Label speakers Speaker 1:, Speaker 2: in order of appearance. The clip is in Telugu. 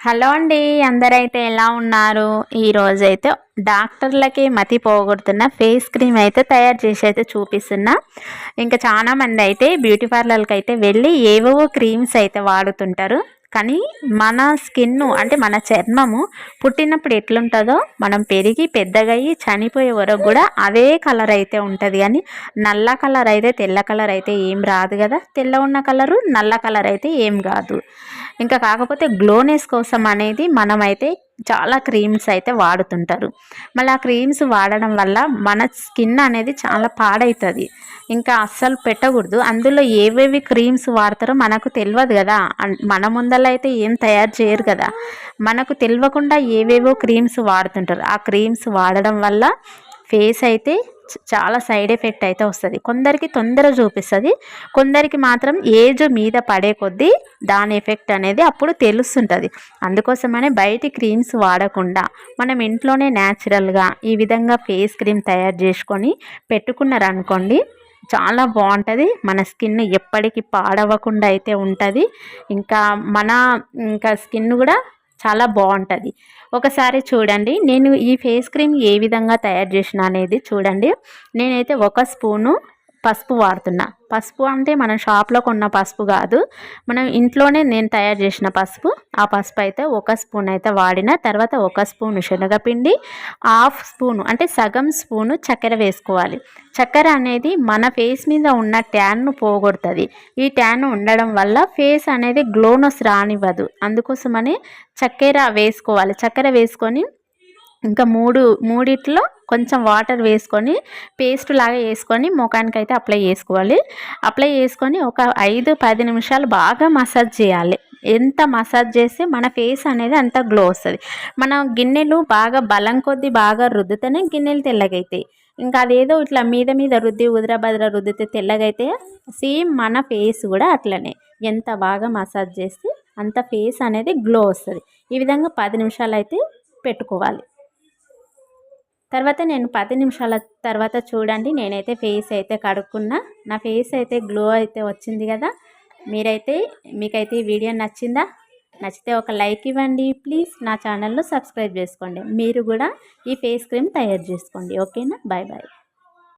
Speaker 1: హలో అండి అందరైతే ఎలా ఉన్నారు? ఈరోజైతే డాక్టర్లకి మతి పోగొడుతున్న ఫేస్ క్రీమ్ అయితే తయారు చేసి అయితే చూపిస్తున్నా. ఇంకా చాలామంది అయితే బ్యూటీ పార్లర్కి అయితే వెళ్ళి ఏవేవో క్రీమ్స్ అయితే వాడుతుంటారు. కానీ మన స్కిన్ అంటే మన చర్మము పుట్టినప్పుడు ఎట్లుంటుందో మనం పెరిగి పెద్దగయ్యి చనిపోయే వరకు కూడా అదే కలర్ అయితే ఉంటుంది. కానీ నల్ల కలర్ అయితే తెల్ల కలర్ అయితే ఏం రాదు కదా. తెల్ల ఉన్న కలరు నల్ల కలర్ అయితే ఏం కాదు. ఇంకా కాకపోతే గ్లోనెస్ కోసం అనేది మనమైతే చాలా క్రీమ్స్ అయితే వాడుతుంటారు. మళ్ళీ ఆ క్రీమ్స్ వాడడం వల్ల మన స్కిన్ అనేది చాలా పాడవుతుంది ఇంకా అస్సలు పెట్టకూడదు. అందులో ఏవేవి క్రీమ్స్ వాడతారో మనకు తెలియదు కదా. మన ముందర అయితే ఏం తయారు చేయరు కదా. మనకు తెలియకుండా ఏవేవో క్రీమ్స్ వాడుతుంటారు. ఆ క్రీమ్స్ వాడడం వల్ల ఫేస్ అయితే చాలా సైడ్ ఎఫెక్ట్ అయితే వస్తుంది. కొందరికి తొందర చూపిస్తుంది. కొందరికి మాత్రం ఏజ్ మీద పడే కొద్దీ దాని ఎఫెక్ట్ అనేది అప్పుడు తెలుస్తుంటుంది. అందుకోసమనే బయటి క్రీమ్స్ వాడకుండా మనం ఇంట్లోనే న్యాచురల్గా ఈ విధంగా ఫేస్ క్రీమ్ తయారు చేసుకొని పెట్టుకున్నారనుకోండి చాలా బాగుంటుంది. మన స్కిన్ ఎప్పటికీ పాడవకుండా అయితే ఉంటుంది. ఇంకా మన ఇంకా స్కిన్ కూడా చాలా బాగుంటుంది. ఒకసారి చూడండి నేను ఈ ఫేస్ క్రీమ్ ఏ విధంగా తయారు చేసిన అనేది చూడండి. నేనైతే ఒక స్పూను పసుపు వాడుతున్నా. పసుపు అంటే మనం షాప్లో కొన్న పసుపు కాదు. మనం ఇంట్లోనే నేను తయారు చేసిన పసుపు. ఆ పసుపు అయితే ఒక స్పూన్ అయితే వాడిన. తర్వాత ఒక స్పూన్ శనగపిండి హాఫ్ స్పూను అంటే సగం స్పూను చక్కెర వేసుకోవాలి. చక్కెర అనేది మన ఫేస్ మీద ఉన్న ట్యాన్ను పోగొడుతుంది. ఈ ట్యాన్ ఉండడం వల్ల ఫేస్ అనేది గ్లోనస్ రానివ్వదు. అందుకోసమని చక్కెర వేసుకోవాలి. చక్కెర వేసుకొని ఇంకా మూడు మూడిట్లో కొంచెం వాటర్ వేసుకొని పేస్ట్ లాగా వేసుకొని ముఖానికి అయితే అప్లై చేసుకోవాలి. అప్లై చేసుకొని ఒక ఐదు పది నిమిషాలు బాగా మసాజ్ చేయాలి. ఎంత మసాజ్ చేస్తే మన ఫేస్ అనేది అంత గ్లో వస్తుంది. మన గిన్నెలు బాగా బలం కొద్దీ బాగా రుద్దితేనే గిన్నెలు తెల్లగైతాయి. ఇంకా అదేదో ఇట్లా మీద మీద రుద్ది ఉదరబద్ర రుద్దితే తెల్లగైతే సేమ్ మన ఫేస్ కూడా అట్లనే. ఎంత బాగా మసాజ్ చేస్తే అంత ఫేస్ అనేది గ్లో వస్తుంది. ఈ విధంగా పది నిమిషాలు అయితే పెట్టుకోవాలి. తర్వాత నేను పది నిమిషాల తర్వాత చూడండి నేనైతే ఫేస్ అయితే కడుక్కున్నా. నా ఫేస్ అయితే గ్లో అయితే వచ్చింది కదా. మీరైతే మీకైతే ఈ వీడియో నచ్చిందా? నచ్చితే ఒక లైక్ ఇవ్వండి ప్లీజ్. నా ఛానల్లో సబ్స్క్రైబ్ చేసుకోండి. మీరు కూడా ఈ ఫేస్ క్రీమ్ తయారు చేసుకోండి. ఓకేనా? Bye bye.